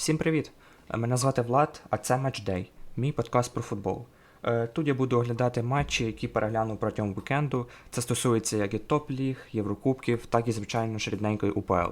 Всім привіт! Мене звати Влад, а це Матчдей, мій подкаст про футбол. Е, Тут я буду оглядати матчі, які переглянув протягом вікенду. Це стосується як і топ-ліг, Єврокубків, так і, звичайно, ж рідненької УПЛ.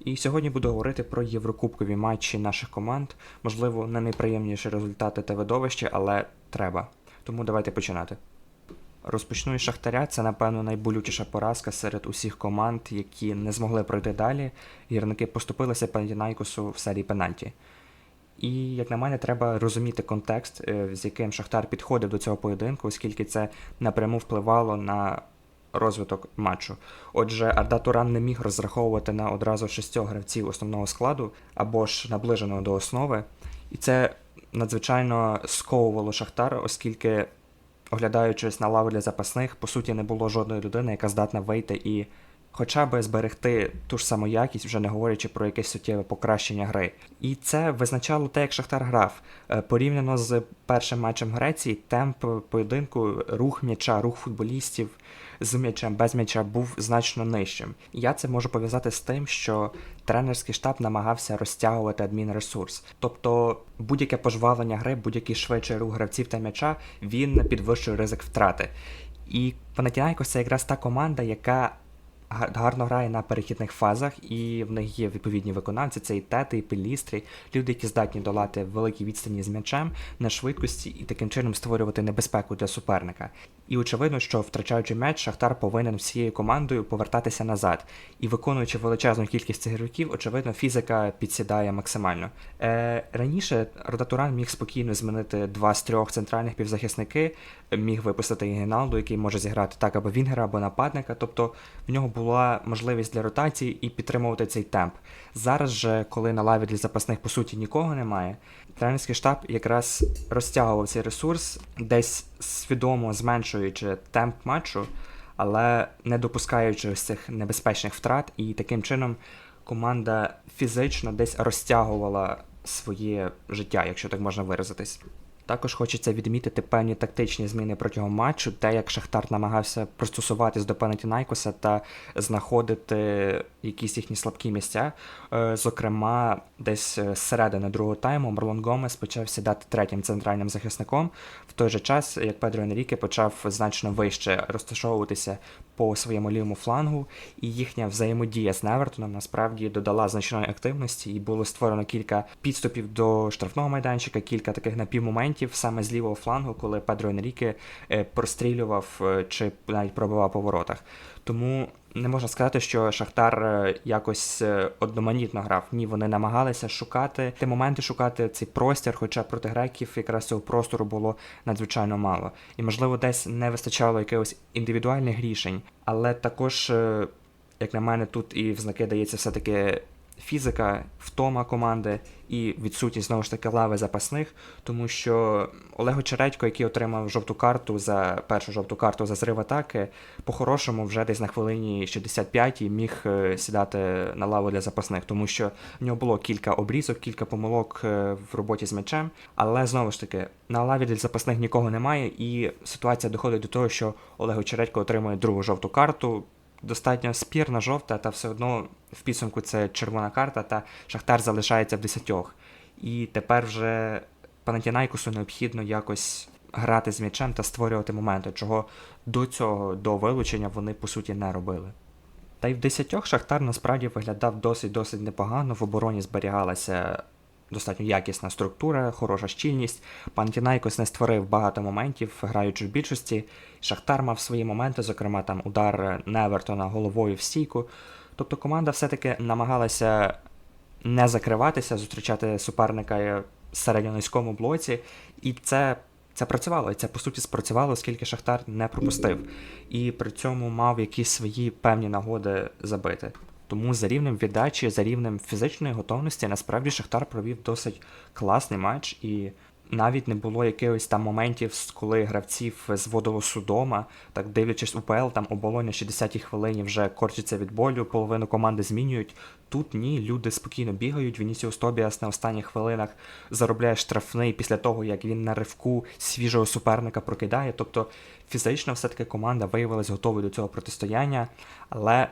І сьогодні буду говорити про єврокубкові матчі наших команд. Можливо, не найприємніші результати та видовище, але треба. Тому давайте починати. Розпочну із Шахтаря. Це, напевно, найболючіша поразка серед усіх команд, які не змогли пройти далі. Гірники поступилися Панатінайкосу в серії пенальті. І, як на мене, треба розуміти контекст, е, з яким Шахтар підходив до цього поєдинку, оскільки це напряму впливало на розвиток матчу. Отже, Арда Туран не міг розраховувати на одразу шістьох гравців основного складу або ж наближеного до основи. І це надзвичайно сковувало Шахтар, оскільки, оглядаючись на лаву для запасних, по суті, не було жодної людини, яка здатна вийти і хоча б зберегти ту ж саму якість, вже не говорячи про якесь суттєве покращення гри. І це визначало те, як Шахтар грав. Е, Порівняно з першим матчем Греції, темп поєдинку, рух м'яча, рух футболістів з м'ячем, без м'яча був значно нижчим. Я це можу пов'язати з тим, що тренерський штаб намагався розтягувати адмінресурс. Тобто будь-яке пожвавлення гри, будь-який швидший рух гравців та м'яча, він підвищує ризик втрати. І Панатінайкос це якраз та команда, яка гарно грає на перехідних фазах, і в них є відповідні виконавці. Це і тети, і пелістрі, люди, які здатні долати великі відстані з м'ячем на швидкості і таким чином створювати небезпеку для суперника. І очевидно, що втрачаючи м'яч, Шахтар повинен всією командою повертатися назад. І виконуючи величезну кількість цих ігроків, очевидно, фізика підсідає максимально. Е, раніше Ротатуран міг спокійно змінити два з трьох центральних півзахисники, міг випустити Геналду, який може зіграти так або Вінгера, або нападника. Тобто в нього була можливість для ротації і підтримувати цей темп. Зараз же, коли на лаві для запасних по суті нікого немає, тренерський штаб якраз розтягував цей ресурс, десь свідомо зменшуючи темп матчу, але не допускаючи ось цих небезпечних втрат, і таким чином команда фізично десь розтягувала своє життя, якщо так можна виразитись. Також хочеться відмітити певні тактичні зміни протягом матчу, те, як Шахтар намагався пристосуватись до Панатінайкоса та знаходити якісь їхні слабкі місця. Е, Зокрема, десь е, з середини другого тайму Марлон Гомес почав сідати третім центральним захисником, в той же час, як Педро Енріке почав значно вище розташовуватися по своєму лівому флангу, і їхня взаємодія з Невертоном насправді додала значної активності, і було створено кілька підступів до штрафного майданчика, кілька таких напівмоментів саме з лівого флангу, коли Педро Енріке е, прострілював е, чи навіть пробивав по воротах. Тому не можна сказати, що Шахтар е, якось е, одноманітно грав. Ні, вони намагалися шукати ті моменти, шукати цей простір, хоча проти греків якраз цього простору було надзвичайно мало. І можливо, десь не вистачало якихось індивідуальних рішень, але також, е, як на мене, тут і в знаки дається все-таки фізика, втома команди і відсутність знову ж таки лави запасних, тому що Олег Очередько, який отримав жовту карту за першу жовту карту за зрив атаки, по-хорошому вже десь на хвилині 65-й міг е, сідати на лаву для запасних, тому що в нього було кілька обрізок, кілька помилок е, в роботі з м'ячем. Але знову ж таки, на лаві для запасних нікого немає, і ситуація доходить до того, що Олег Очередько отримує другу жовту карту достатньо спірна жовта, та все одно в підсумку це червона карта, та Шахтар залишається в десятьох. І тепер вже Панатінайкусу необхідно якось грати з м'ячем та створювати моменти, чого до цього, до вилучення, вони по суті не робили. Та й в десятьох Шахтар насправді виглядав досить-досить непогано. В обороні зберігалася достатньо якісна структура, хороша щільність. Пантінайкос не створив багато моментів, граючи в більшості. Шахтар мав свої моменти, зокрема там удар Невертона головою в стійку. Тобто команда все-таки намагалася не закриватися, зустрічати суперника в середньонизькому блоці, і це. Це працювало, і це по суті спрацювало, оскільки Шахтар не пропустив. І при цьому мав якісь свої певні нагоди забити. Тому за рівнем віддачі, за рівнем фізичної готовності, насправді Шахтар провів досить класний матч, і навіть не було якихось там моментів, коли гравців зводило судома. Так дивлячись УПЛ, там оболонь на 60-й хвилині вже корчиться від болю, половину команди змінюють. Тут ні, люди спокійно бігають. Вінісіус Тобіас на останніх хвилинах заробляє штрафний після того, як він на ривку свіжого суперника прокидає. Тобто фізично все-таки команда виявилась готовою до цього протистояння, але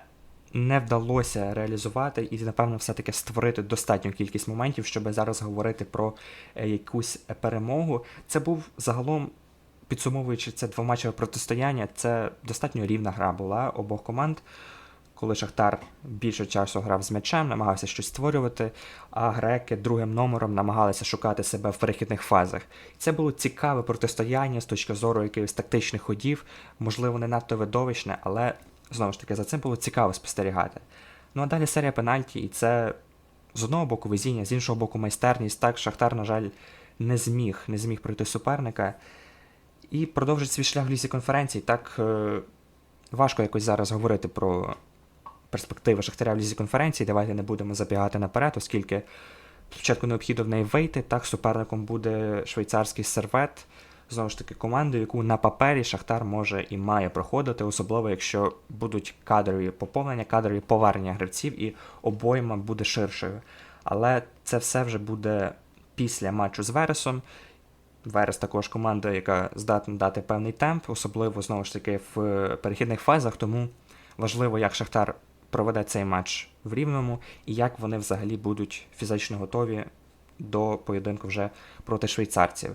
не вдалося реалізувати і, напевно, все-таки створити достатню кількість моментів, щоб зараз говорити про е, якусь перемогу. Це був загалом, підсумовуючи це двоматчеве протистояння, це достатньо рівна гра була обох команд. Коли Шахтар більше часу грав з м'ячем, намагався щось створювати, а греки другим номером намагалися шукати себе в перехідних фазах. Це було цікаве протистояння з точки зору якихось тактичних ходів, можливо, не надто видовищне, але знову ж таки за цим було цікаво спостерігати. Ну а далі серія пенальті, і це з одного боку везіння, з іншого боку, майстерність. Так, Шахтар, на жаль, не зміг, не зміг пройти суперника. І продовжить свій шлях в лісі конференцій. Так е, важко якось зараз говорити про перспективи Шахтаря в лізі конференції. Давайте не будемо забігати наперед, оскільки спочатку необхідно в неї вийти. Так, суперником буде швейцарський сервет. Знову ж таки, команду, яку на папері Шахтар може і має проходити, особливо якщо будуть кадрові поповнення, кадрові повернення гравців, і обойма буде ширшою. Але це все вже буде після матчу з Вересом. Верес також команда, яка здатна дати певний темп, особливо знову ж таки в перехідних фазах. Тому важливо, як Шахтар проведе цей матч в Рівному і як вони взагалі будуть фізично готові до поєдинку вже проти швейцарців.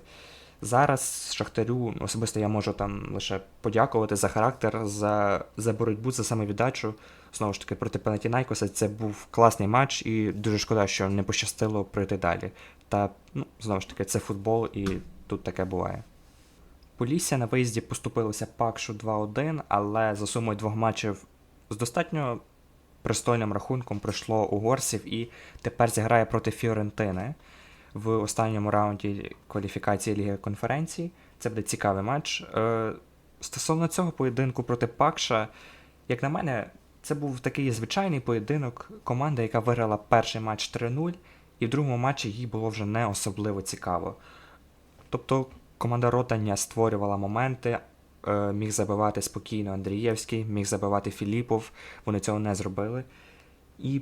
Зараз Шахтарю особисто я можу там лише подякувати за характер, за за боротьбу, за самовіддачу. Знову ж таки, проти Панатінайкоса це був класний матч, і дуже шкода, що не пощастило пройти далі. Та ну, знову ж таки, це футбол, і тут таке буває. Полісся на виїзді поступилося Пакшу 2-1, але за сумою двох матчів з достатньо пристойним рахунком пройшло угорців і тепер зіграє проти Фіорентини в останньому раунді кваліфікації Ліги конференцій. Це буде цікавий матч. Е, Стосовно цього поєдинку проти Пакша, як на мене, це був такий звичайний поєдинок. Команда, яка виграла перший матч 3-0, і в другому матчі їй було вже не особливо цікаво. Тобто команда Ротання створювала моменти, е, міг забивати спокійно Андрієвський, міг забивати Філіпов, вони цього не зробили. І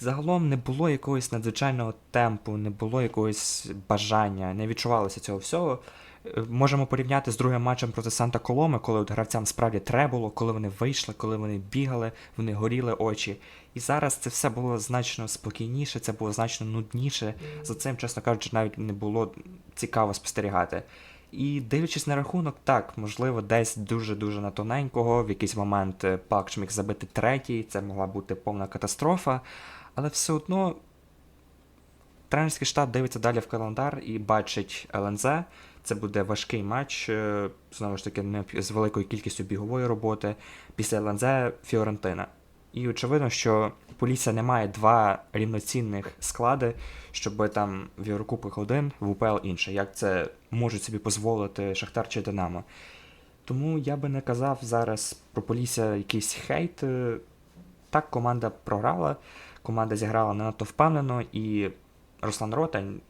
загалом не було якогось надзвичайного темпу, не було якогось бажання, не відчувалося цього всього. Е, Можемо порівняти з другим матчем проти Санта Коломи, коли от гравцям справді треба було, коли вони вийшли, коли вони бігали, вони горіли очі. І зараз це все було значно спокійніше, це було значно нудніше. За цим, чесно кажучи, навіть не було цікаво спостерігати. І дивлячись на рахунок, так, можливо, десь дуже-дуже на тоненького, в якийсь момент е, Пакш міг забити третій, це могла бути повна катастрофа. Але все одно тренерський штаб дивиться далі в календар і бачить ЛНЗ. Це буде важкий матч, е, знову ж таки, з великою кількістю бігової роботи. Після ЛНЗ Фіорентина. І очевидно, що Полісся не має два рівноцінних склади, щоб там в Єврокубках один, в УПЛ інший. Як це можуть собі дозволити Шахтар чи Динамо. Тому я би не казав зараз про Полісся якийсь хейт. Е, Так, команда програла, команда зіграла не надто впевнено, і Руслан Ротань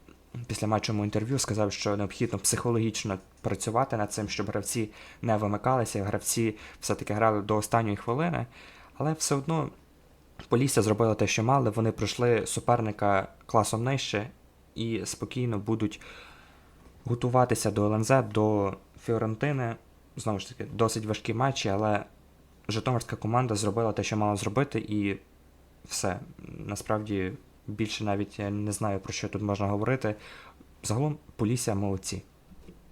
після матчому інтерв'ю сказав, що необхідно психологічно працювати над цим, щоб гравці не вимикалися, гравці все-таки грали до останньої хвилини. Але все одно Полісся зробила те, що мали. Вони пройшли суперника класом нижче і спокійно будуть готуватися до ЛНЗ, до Фіорентини. Знову ж таки, досить важкі матчі, але Житомирська команда зробила те, що мала зробити, і все. Насправді більше навіть я не знаю, про що тут можна говорити. Загалом Полісся молодці.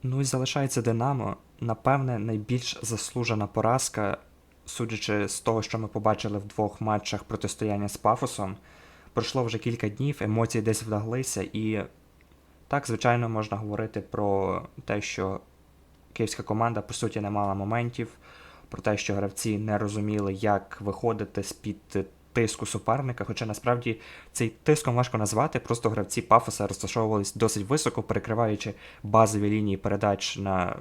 Ну і залишається Динамо. Напевне, найбільш заслужена поразка, судячи з того, що ми побачили в двох матчах протистояння з Пафосом. Пройшло вже кілька днів, емоції десь вдаглися, і так, звичайно, можна говорити про те, що київська команда по суті не мала моментів, про те, що гравці не розуміли, як виходити з-під тиску суперника. Хоча насправді цей тиском важко назвати, просто гравці Пафоса розташовувались досить високо, перекриваючи базові лінії передач на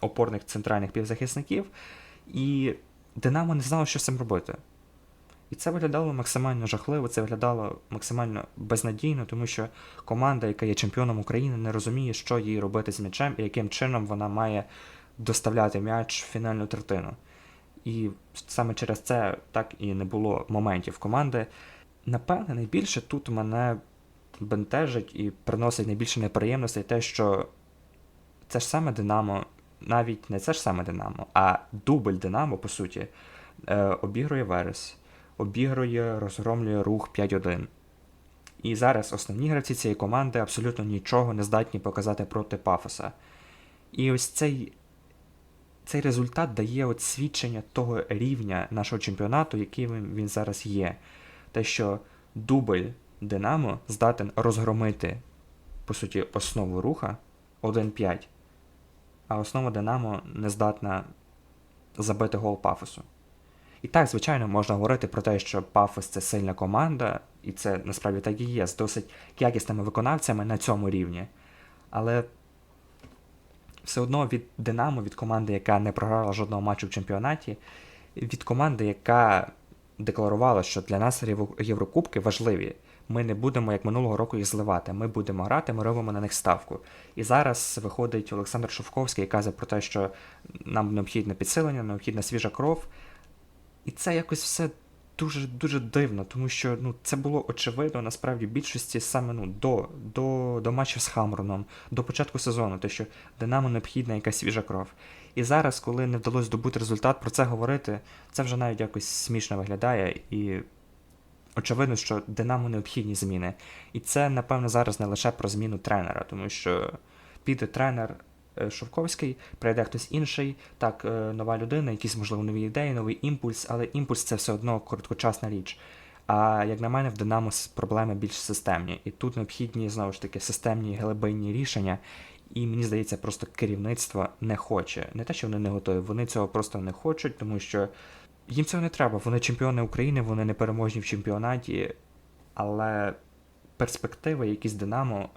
опорних центральних півзахисників. І Динамо не знало, що з цим робити. І це виглядало максимально жахливо, це виглядало максимально безнадійно, тому що команда, яка є чемпіоном України, не розуміє, що їй робити з м'ячем і яким чином вона має доставляти м'яч в фінальну третину. І саме через це так і не було моментів команди. Напевне, найбільше тут мене бентежить і приносить найбільше неприємностей те, що це ж саме Динамо, навіть не це ж саме Динамо, а дубль Динамо, по суті, е, обігрує Верес. обігрує, розгромлює рух 5-1. І зараз основні гравці цієї команди абсолютно нічого не здатні показати проти Пафоса. І ось цей, цей результат дає от свідчення того рівня нашого чемпіонату, він, він зараз є. Те, що дубль Динамо здатен розгромити, по суті, основу руха 1-5, а основа Динамо не здатна забити гол Пафосу. І так, звичайно, можна говорити про те, що Пафос це сильна команда, і це насправді так і є, з досить якісними виконавцями на цьому рівні. Але все одно від Динамо, від команди, яка не програла жодного матчу в чемпіонаті, від команди, яка декларувала, що для нас Єврокубки важливі. Ми не будемо як минулого року їх зливати. Ми будемо грати, ми робимо на них ставку. І зараз виходить Олександр Шовковський і каже про те, що нам необхідне підсилення, необхідна свіжа кров. І це якось все дуже дуже дивно, тому що ну, це було очевидно насправді більшості саме ну, до, до, до матчу з Хамроном, до початку сезону, те, що Динамо необхідна якась свіжа кров. І зараз, коли не вдалося здобути результат, про це говорити, це вже навіть якось смішно виглядає. І очевидно, що Динамо необхідні зміни. І це, напевно, зараз не лише про зміну тренера, тому що піде тренер Шовковський, прийде хтось інший, так, е, нова людина, якісь, можливо, нові ідеї, новий імпульс, але імпульс це все одно короткочасна річ. А як на мене, в Динамо проблеми більш системні. І тут необхідні, знову ж таки, системні глибинні рішення. І мені здається, просто керівництво не хоче. Не те, що вони не готові, вони цього просто не хочуть, тому що їм цього не треба. Вони чемпіони України, вони не переможні в чемпіонаті, але перспективи, якісь Динамо,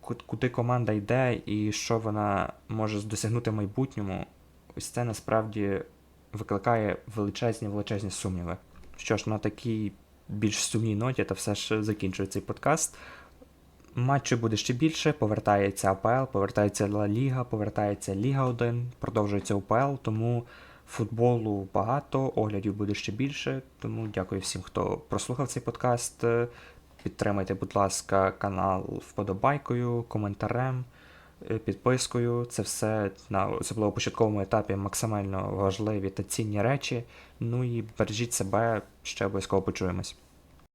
куди команда йде і що вона може досягнути в майбутньому, ось це насправді викликає величезні величезні сумніви. Що ж, на такій більш сумній ноті, та все ж закінчує цей подкаст. Матчів буде ще більше, повертається АПЛ, повертається Ла Ліга, повертається Ліга 1, продовжується УПЛ, тому футболу багато, оглядів буде ще більше. Тому дякую всім, хто прослухав цей подкаст. Підтримайте, будь ласка, канал вподобайкою, коментарем, е, підпискою. Це все на особливо початковому етапі максимально важливі та цінні речі. Ну і бережіть себе, ще обов'язково почуємось.